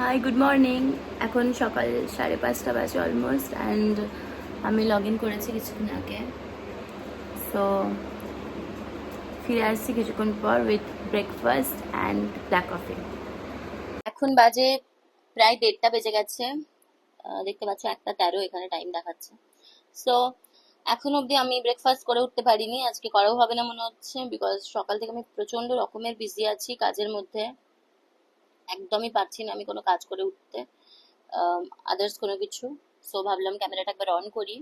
Hi good morning এখন সকাল সাড়ে পাঁচটা বাজে অলমোস্ট অ্যান্ড আমি লগ ইন করেছি কিছুক্ষণ আগে। সো ফিরে আসছি কিছুক্ষণ পর with breakfast and black coffee এখন বাজে প্রায় দেড়টা বেজে গেছে। দেখতে পাচ্ছ একটা তেরো, এখানে টাইম দেখাচ্ছে। সো এখন অবধি আমি ব্রেকফাস্ট করে উঠতে পারিনি। আজকে করাও হবে না মনে হচ্ছে বিকজ সকাল থেকে আমি প্রচণ্ড রকমের বিজি আছি কাজের মধ্যে। একদমই পারছি না আমি কোনো কাজ করে উঠতে। আদার্স কোনো কিছু। সো ভাবলাম ক্যামেরাটা একবার অন করি।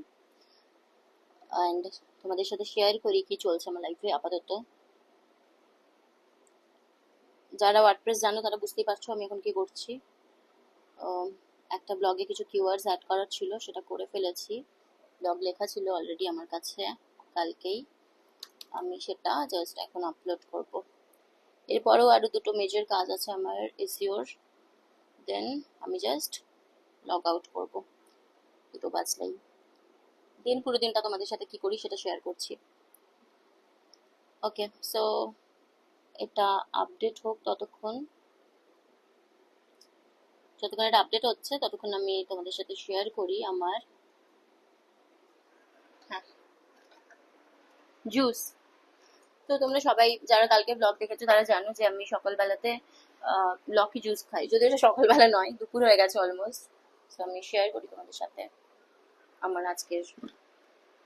অ্যান্ড তোমাদের সাথে শেয়ার করি কি চলছে আমার লাইফে আপাতত। যারা ওয়ার্ডপ্রেস জানো, তারা বুঝতেই পারছ আমি এখন কি করছি। একটা ব্লগে কিছু কিওয়ার্ডস অ্যাড করার ছিল, সেটা করে ফেলেছি। ব্লগ লেখা ছিল অলরেডি আমার কাছে, কালকেই। আমি সেটা জাস্ট এখন আপলোড করব। এরপরেও আরও দুটো মেজর কাজ আছে আমার এসিওর দেন আমি জাস্ট লগ আউট করব। দুটো বাজলেই। দিন পুরো দিনটা তোমাদের সাথে কি করি সেটা শেয়ার করছি। ওকে সো এটা আপডেট হোক ততক্ষণ। যতক্ষণ এটা আপডেট হচ্ছে, ততক্ষণ আমি তোমাদের সাথে শেয়ার করি আমার। হ্যাঁ। জুস তো তোমরা সবাই যারা কালকে ব্লগ দেখেছ, তারা জানো যে আমি সকালবেলাতে লকি জুস খাই। যদি এটা সকালবেলা নয়, দুপুর হয়ে গেছে অলমোস্ট তো আমি শেয়ার করি তোমাদের সাথে আমার আজকের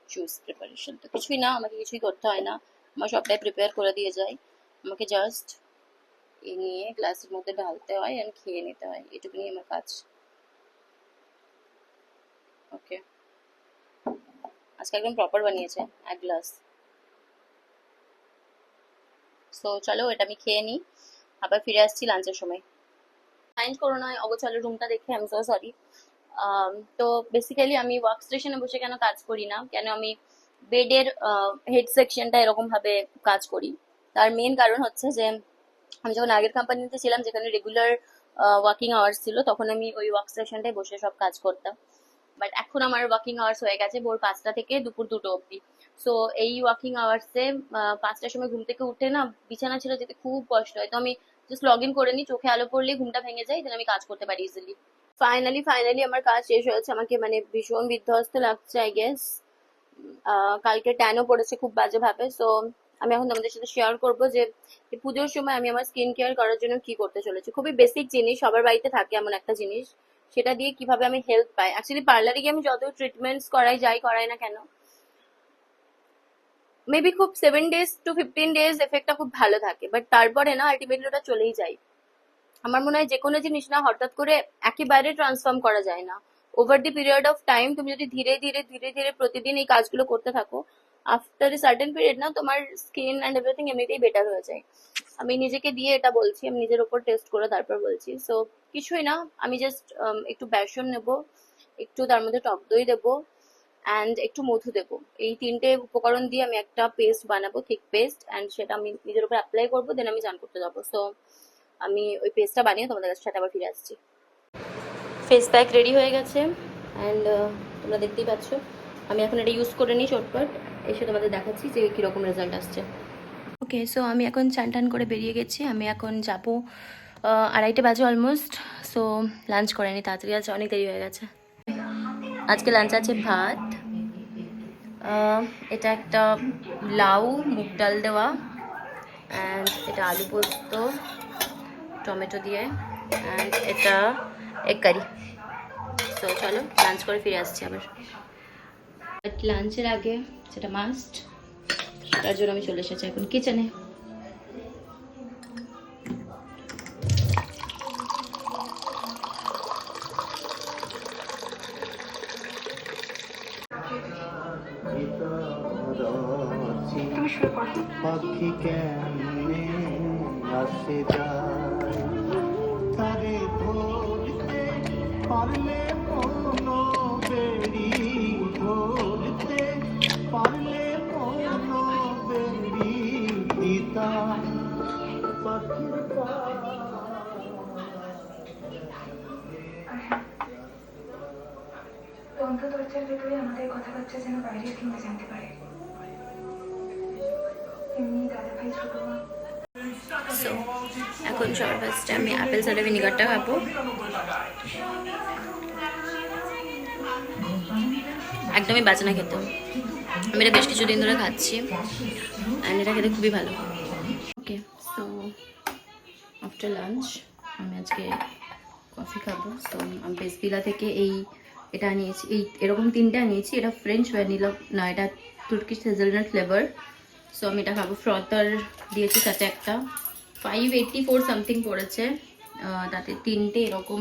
জুস প্রিপারেশন তো কিছুই না, আমাকে কিছুই করতে হয় না। আমার সবটাই প্রিপেয়ার করে দিয়ে যায়। আমাকে জাস্ট এ নিয়ে গ্লাসের মধ্যে ঢালতে হয় আর খেয়ে নিতে হয়। এটুকুনি আমার কাজ। ওকে আজকে একদম প্রপার বানিয়েছে, এক গ্লাস সো চলো এটা আমি খেয়ে নিই। আবার ফিরে আসছি লাঞ্চের সময়। মাইন্ড করো না অগোছালো রুমটা দেখে আমি সো সরি তো বেসিক্যালি আমি ওয়ার্ক স্টেশনে বসে কেন কাজ করি না? কেন আমি বেডের হেড সেকশনটা এরকম ভাবে কাজ করি? তার মেন কারণ হচ্ছে যে, আমি যখন আগের কোম্পানিতে ছিলাম, যেখানে রেগুলার ওয়ার্কিং আওয়ার্স ছিল, তখন আমি ওই ওয়ার্ক স্টেশনটায় বসে সব কাজ করতাম। বাট এখন আমার ওয়ার্কিং আওয়ার্স হয়ে গেছে ভোর পাঁচটা থেকে দুপুর দুটো অবধি। সো এই ওয়ার্কিং আওয়ার্সে পাঁচটার সময় ঘুম থেকে উঠে না বিছানা ছেড়ে যেতে খুব কষ্ট হয়। তো আমি জাস্ট লগ ইন করে নিই, চোখে আলো পড়লে ঘুমটা ভেঙে যায় দেন আমি কাজ করতে পারি ইজিলি ফাইনালি ফাইনালি আমার কাজ শেষ হয়েছে, আমাকে মানে ভীষণ বিধ্বস্ত লাগছে আই গেস কালকে ট্যানও পড়েছে খুব বাজে ভাবে সো আমি এখন তোমাদের সাথে শেয়ার করব যে পুজোর সময় আমি আমার স্কিন কেয়ার করার জন্য কি করতে চলেছি। খুবই বেসিক জিনিস, সবার বাড়িতে থাকে এমন একটা জিনিস। সেটা দিয়ে কীভাবে আমি হেল্প পাই। অ্যাকচুয়ালি পার্লারে গিয়ে আমি যত ট্রিটমেন্টস করাই, যাই করাই না কেন মেবি খুব seven days to fifteen days এফেক্টটা খুব ভালো থাকে বাট তারপরে না আলটিমেটলি ওটা চলেই যায়। আমার মনে হয় যে কোনো জিনিস না হঠাৎ করে একেবারে ট্রান্সফর্ম করা যায় না। Over the period of time তুমি যদি ধীরে ধীরে ধীরে ধীরে প্রতিদিন এই কাজগুলো করতে থাকো আফটার এ সার্টেন পিরিয়ড না তোমার স্কিন অ্যান্ড এভরিথিং এমনিতেই বেটার হয়ে যায়। আমি নিজেকে দিয়ে এটা বলছি, আমি নিজের ওপর টেস্ট করে তারপর বলছি। সো কিছুই না, আমি জাস্ট একটু বেসন নেব, একটু তার মধ্যে টক দই দেবো। অ্যান্ড একটু মধু দেবো। এই তিনটে উপকরণ দিয়ে আমি একটা পেস্ট বানাবো থিক পেস্ট অ্যান্ড সেটা আমি নিজের উপর অ্যাপ্লাই করব দেন আমি চান করতে যাব। সো আমি ওই পেস্টটা বানিয়ে তোমাদের সাথে আবার ফিরে আসছি। ফেস প্যাক রেডি হয়ে গেছে অ্যান্ড তোমরা দেখতেই পাচ্ছ, আমি এখন এটা ইউজ করে নিই চটপট, এসে তোমাদের দেখাচ্ছি যে কীরকম রেজাল্ট আসছে। ওকে সো আমি এখন চান টান করে বেরিয়ে গেছি, আমি এখন যাব আড়াইটে বাজে অলমোস্ট সো লাঞ্চ করে নি, তাড়াতাড়ি আছে, অনেক দেরি হয়ে গেছে। আজকে লাঞ্চ আছে ভাত এটা একটা লাউ, মুগ ডাল দেওয়া অ্যান্ড এটা আলু পোস্ত, টমেটো দিয়ে অ্যান্ড এটা এক কারি তো চলো লাঞ্চ করে ফিরে আসছি আবার। লাঞ্চের আগে, সেটা মাস্ট তার জন্য আমি চলে এসেছি এখন কিচেনে পাখি কেমনে আসে যায়? তারে ধরতে পারলে কোনো বেড়ি ধরতে পারলে কোনো বেড়ি দিতা। পাখির বন্ধ দরজার ভেতরে আমাদের কথাবার্তা যেন বাইরের কিংবা জানতে পারে। সো এখন সবার ফার্স্টে আমি অ্যাপেল সাইডার ভিনিগারটা খাব। একদমই বাজে না খেতে। আমি এটা বেশ কিছুদিন ধরে খাচ্ছি। অ্যান্ড এটা খেতে খুবই ভালো। ওকে সো আফটার লাঞ্চ আমি আজকে কফি খাব। সো আমি বেসবিলা থেকে এই এটা নিয়েছি এই এরকম তিনটে নিয়েছি এটা ফ্রেঞ্চ ভ্যানিলা না, এটা তুর্কিশ হেজেলনাট ফ্লেভার সো আমি এটা খাব ফ্রতার দিয়েছি তাতে একটা। ফাইভ এইটটি ফোর সামথিং পড়েছে তাতে তিনটে এরকম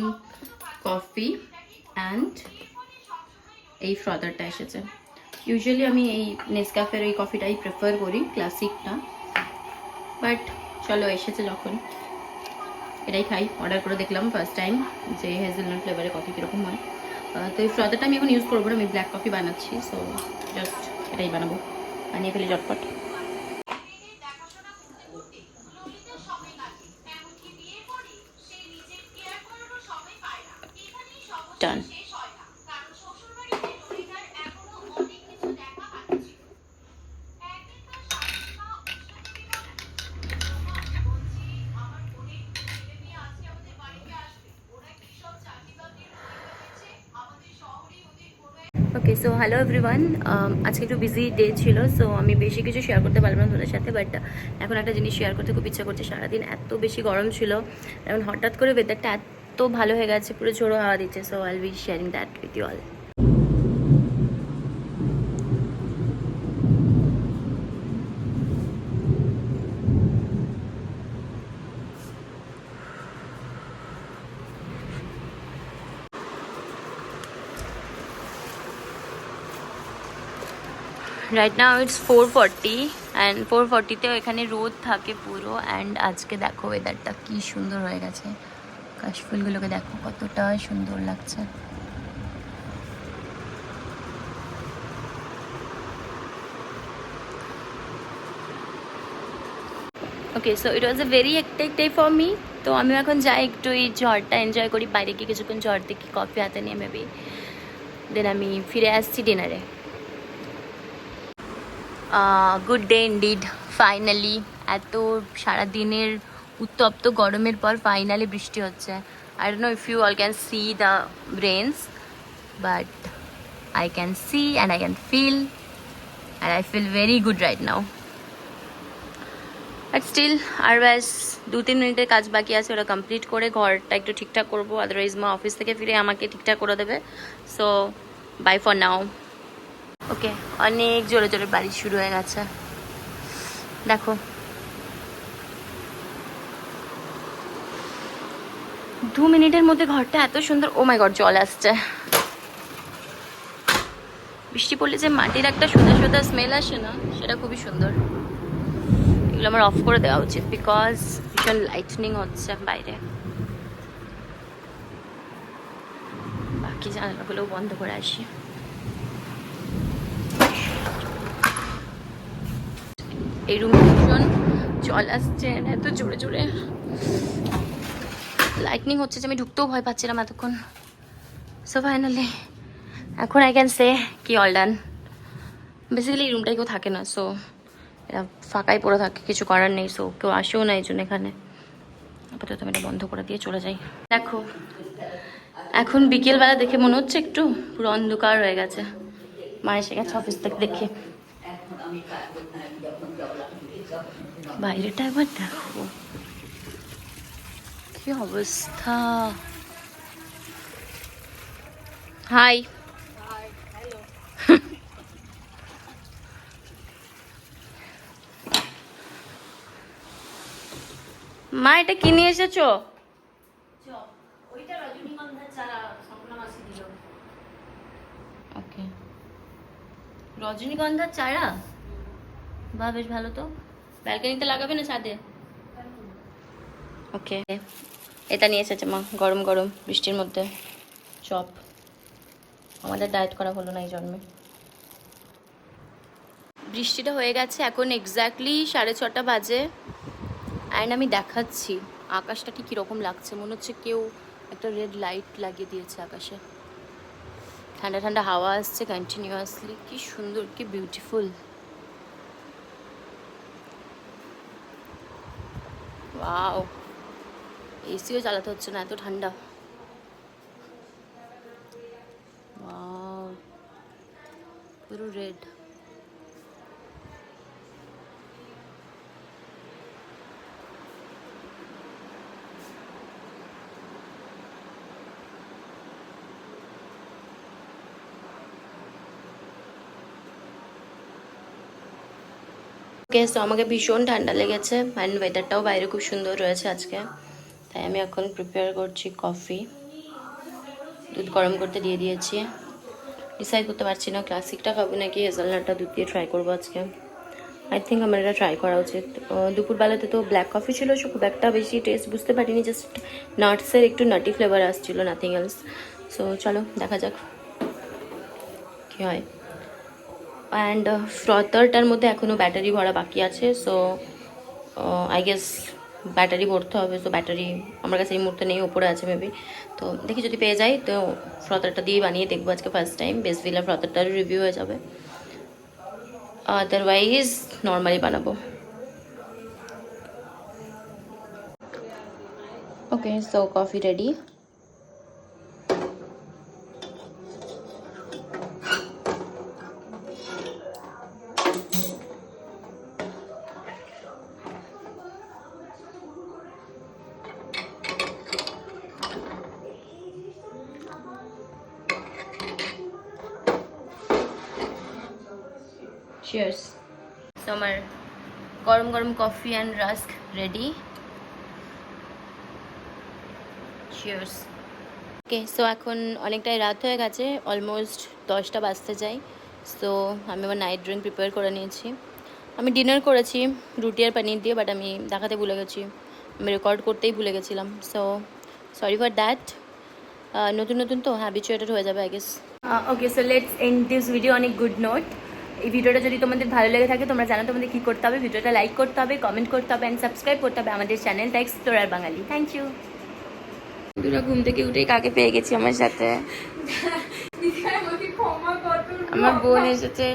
কফি অ্যান্ড এই ফ্রদারটা এসেছে। ইউজুয়ালি আমি এই নেসক্যাফের এই কফিটাই প্রেফার করি ক্লাসিকটা বাট চলো, এসেছে যখন। এটাই খাই। অর্ডার করে দেখলাম ফার্স্ট টাইম যে হেজেলনাট ফ্লেভারের কফি কীরকম হয়। তো এই ফ্রদারটা আমি এখন ইউজ করব না, আমি ব্ল্যাক কফি বানাচ্ছি। সো জাস্ট এটাই বানাবো। বানিয়ে ফেলি চটপট ওকে সো হ্যালো এভরিওয়ান আজকে একটু বিজি ডে ছিল সো আমি বেশি কিছু শেয়ার করতে পারলাম না তোদের সাথে বাট এখন একটা জিনিস শেয়ার করতে খুব ইচ্ছা করছে। সারাদিন এত বেশি গরম ছিল, এখন হঠাৎ করে ওয়েদারটা এত ভালো হয়ে গেছে, পুরো ঝোড়ো হাওয়া দিচ্ছে so I be sharing that with you all right now it's four forty and four ফর্টিতেও এখানে রোদ থাকে পুরো অ্যান্ড আজকে দেখো ওয়েদারটা কি সুন্দর হয়ে গেছে। কাশফুলগুলোকে দেখো কতটা সুন্দর লাগছে। Okay so it was a very hectic day for me তো আমি এখন যাই একটু এই ঝড়টা এনজয় করি, বাইরে গিয়ে কিছুক্ষণ ঝড় দেখি কফি হাতে নিয়ে মেবি দেন আমি ফিরে আসছি ডিনারে গুড ডে ইন্ডিড ফাইনালি এত সারা দিনের উত্তপ্ত গরমের পর ফাইনালি বৃষ্টি হচ্ছে। I don't know if you all can see the rains but I can see and I can feel and I feel very good right now but still আর ব্যাস দু তিন মিনিটের কাজ বাকি আছে ওটা কমপ্লিট করে ঘরটা একটু ঠিকঠাক করব আদারওয়াইজ মা অফিস থেকে ফিরে আমাকে ঠিকঠাক করে দেবে। So bye for now okay অনেক জোরে জোরে বাড়ি শুরু হয়ে গেছে। দেখো। দু মিনিটের মধ্যে ঘরটা এত সুন্দর ও মাই গড জল আসছে। বৃষ্টি পড়লে যে মাটির একটা সোদা সোদা স্মেল আসে না, সেটা খুবই সুন্দর। এগুলো আমার অফ করে দেওয়া উচিত বিকজ ভীষণ লাইটনিং হচ্ছে বাইরে। বাকি জানালাগুলোও বন্ধ করে আসি। এই রুমে ভীষণ জল আসছে এত জোরে জোরে। লাইটনিং হচ্ছে যে আমি ঢুকতেও ভয় পাচ্ছিলাম এতক্ষণ। সো ফাইনালি এখন আই ক্যান সে কি অল ডান বেসিক্যালি এই রুমটাই কেউ থাকে না সো এটা ফাঁকাই পড়ে থাকে, কিছু করার নেই সো কেউ আসেও না এই জন্য এখানে। আপাতত আমি এটা বন্ধ করে দিয়ে চলে যাই। দেখো, এখন বিকেলবেলা দেখে মনে হচ্ছে একটু পুরো অন্ধকার হয়ে গেছে। মা এসে গেছে অফিস থেকে দেখে। বাইরেটা একবার দেখো। কি অবস্থা? হাই। মা, এটা কি নিয়ে এসেছ? রজনীগন্ধার চারা? বা বেশ ভালো তো। ব্যালকনিতে লাগাবে না ছাদে? ওকে। এটা নিয়ে এসেছে মা গরম গরম বৃষ্টির মধ্যে। চপ। আমাদের ডায়েট করা হলো না এই জন্মে। বৃষ্টিটা হয়ে গেছে এখন এক্স্যাক্টলি সাড়ে ছটা বাজে। অ্যান্ড আমি দেখাচ্ছি আকাশটা ঠিক কীরকম লাগছে। মনে হচ্ছে কেউ একটা রেড লাইট লাগিয়ে দিয়েছে আকাশে। ঠান্ডা ঠান্ডা হাওয়া আসছে কন্টিনিউয়াসলি কি সুন্দর কি বিউটিফুল ওয়াও এসিও চালাতে হচ্ছে না এত ঠান্ডা। পুরো রেড ওকে তো আমাকে ভীষণ ঠান্ডা লেগেছে অ্যান্ড ওয়েদারটাও বাইরে খুব সুন্দর রয়েছে আজকে। তাই আমি এখন প্রিপেয়ার করছি কফি দুধ গরম করতে দিয়ে দিয়েছি। ডিসাইড করতে পারছি না ক্লাসিকটা খাব নাকি হেজেলনাটটা দুধ দিয়ে ট্রাই করব আজকে। আই থিঙ্ক আমার এটা ট্রাই করা উচিত। দুপুরবেলাতে তো ব্ল্যাক কফি ছিল, সো খুব একটা বেশি টেস্ট বুঝতে পারিনি জাস্ট নাটসের একটু নাটি ফ্লেভার আসছিল নাথিং এলস সো চলো, দেখা যাক। কী হয়। অ্যান্ড ফ্রতারটার মধ্যে এখনও ব্যাটারি ভরা বাকি আছে সো আই গেস ব্যাটারি ভরতে হবে তো ব্যাটারি আমার কাছে এই মুহূর্তে নেই, ওপরে আছে মেবি তো দেখি যদি পেয়ে যাই, তো ফ্রতারটা দিয়ে বানিয়ে দেখব আজকে ফার্স্ট টাইম বেস ভিলা ফ্রতারটারও রিভিউ হয়ে যাবে। আদারওয়াইজ নর্মালি বানাবো। ওকে সো কফি রেডি তো আমার গরম গরম coffee and rusk ready cheers okay so এখন অনেকটাই রাত হয়ে গেছে অলমোস্ট দশটা বাজতে যাই সো আমি আমার নাইট ড্রিঙ্ক প্রিপেয়ার করে নিয়েছি। আমি ডিনার করেছি, রুটি আর পানির দিয়ে বাট আমি দেখাতে ভুলে গেছি। আমি রেকর্ড করতেই ভুলে গেছিলাম। সো সরি ফর দ্যাট নতুন নতুন তো হ্যাবিচুয়েটেড হয়ে যাবে I guess okay so let's end this video অনেক গুড নোট এই ভিডিওটা যদি তোমাদের ভালো লেগে থাকে তোমরা জানো তোমাদের কী করতে হবে। ভিডিওটা লাইক করতে হবে কমেন্ট করতে হবে অ্যান্ড সাবস্ক্রাইব করতে হবে আমাদের চ্যানেল চ্যানেলটা এক্সপ্লোরার বাঙালি থ্যাংক ইউ দুরা ঘুম থেকে উঠেই কাকে পেয়ে গেছি আমার সাথে? আমার বোন এসেছে।